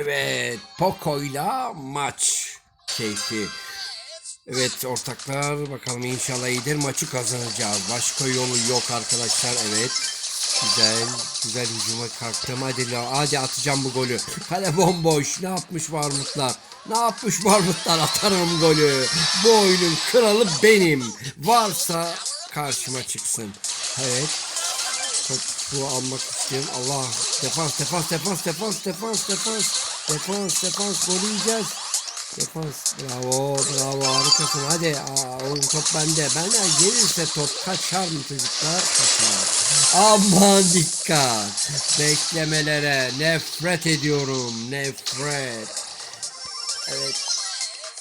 Evet, Poco'yla maç keyfi. Evet ortaklar bakalım inşallah iyidir maçı kazanacağız. Başka yolu yok arkadaşlar evet. Güzel güzel hücuma kalktım hadi hadi atacağım bu golü. Kale bomboş ne yapmış Varmutlar? Ne yapmış Varmutlar atarım golü. Bu oyunun kralı benim. Varsa karşıma çıksın. Evet topu almak istiyorum. Allah defans defans defans defans defans defans defans defans gol yiyeceğiz. Defans bravo bravo harikasın hadi Aa, oğlum top bende benden gelirse top kaçar mı çocuklar kaçar aman dikkat beklemelere nefret ediyorum nefret evet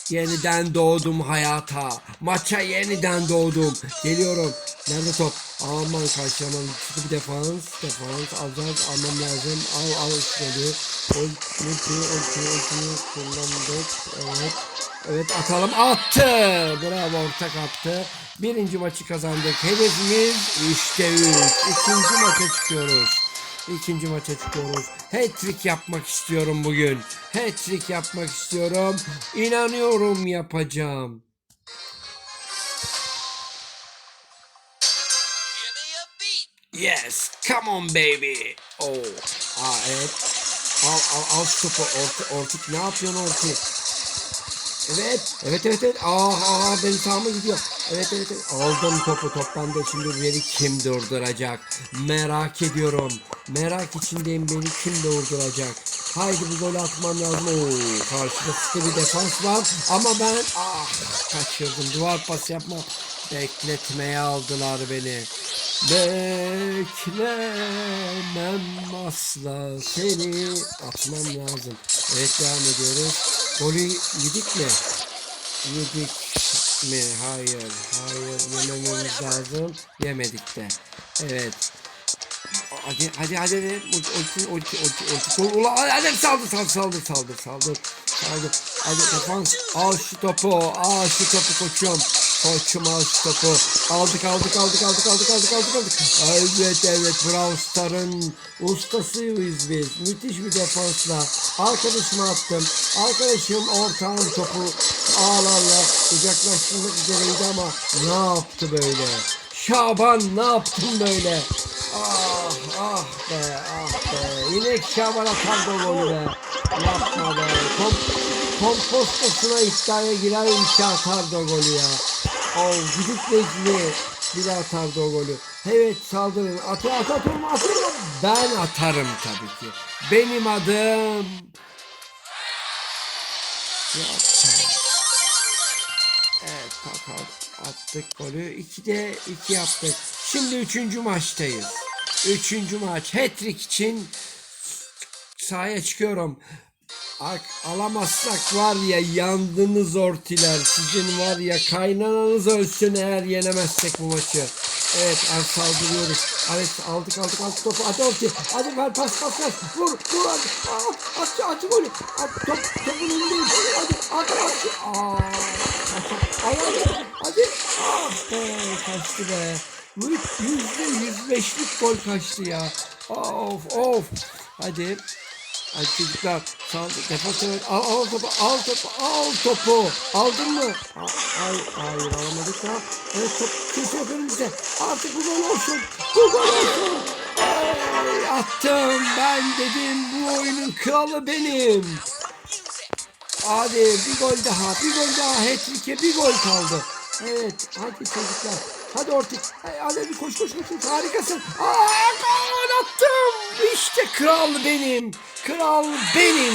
Yeniden doğdum hayata. Maça yeniden doğdum. Geliyorum. Nerede top? Aman karşı aman. Bir defans. Defans alacağız. Almam lazım. Al al şöyle. Ulti ulti ulti kullandık. Evet. Evet atalım. Attı. Bravo ortak attı. Birinci maçı kazandık. Hedefimiz işte 3. İkinci maça çıkıyoruz. İkinci maça çıkıyoruz. Hat-trick yapmak istiyorum bugün. Hat-trick yapmak istiyorum. İnanıyorum yapacağım. Yes, come on baby. Oh, aa evet. Al al al şu topu. Orti, Ortik ne yapıyorsun Ortik? Evet, evet, evet, evet. Aa, aa benim sağıma gidiyor. Evet, evet, evet. Aldım topu. Top bende. Şimdi beni kim durduracak? Merak ediyorum. Merak içindeyim. Beni kim durduracak? Haydi bu golü atmam lazım. Oo, karşıda sıkı bir defans var. Ama ben ah kaçırdım. Duvar pas yapma. Bekletmeye aldılar beni. Beklemem asla seni atmam lazım. Evet devam ediyoruz. Golü yedik mi? Yedik mi? Hayır. Hayır. Yemememiz lazım. Yemedik de. Evet. Hadi hadi hadi. Ulti ulti ulti ulti ulti. Gol hadi, hadi saldır saldır saldır saldır saldır. Saldır. Hadi defans. Al şu topu. Al şu topu koçum. Koçum al şu topu. Aldık aldık aldık aldık aldık aldık aldık aldık. Evet evet Brawl Star'ın ustasıyız biz. Müthiş bir defansla. Arkadaşıma attım. Arkadaşım ortağın topu ağlarla uzaklaştırmak üzereydi ama ne yaptı böyle? Şaban ne yaptın böyle? Ah ah be ah be. İnek Şaban atar golü be. Yapma be. Kom kompostasına iddiaya girer ise atar da golü ya. Oh gidip Necmi bir de atardı o golü. Evet saldırın. Atı at atıyorum atıyorum. Ben atarım tabii ki. Benim adım. Yapma. Evet kakao attık golü. 2'de 2 yaptık. Şimdi üçüncü maçtayız. Üçüncü maç. Hat-trick için sahaya çıkıyorum. Ak, alamazsak var ya yandınız ortiler. Sizin var ya kaynananız ölsün eğer yenemezsek bu maçı. Evet az saldırıyoruz. Evet aldık aldık aldık topu. Hadi orti. Hadi ver pas pas pas. Vur vur hadi. Aa, at at golü. At top topun önündeyim. Hadi at at. Aa, Ay, hadi. Ah be kaçtı be. Yüzde yüz beşlik gol kaçtı ya. Of of. Hadi. Ay çocuklar sağ defans evet. Al, al topu al topu al topu aldın mı? Ay, hayır alamadık da. Evet top kimse yok önümüzde. Artık bu gol olsun. Bu gol olsun. Ay, attım ben dedim bu oyunun kralı benim. Hadi bir gol daha bir gol daha hat-trick'e bir gol kaldı. Evet hadi çocuklar. Hadi Ortik. Hadi koş koş koş. Harikasın. Aa, attım. İşte kral benim. Kral benim.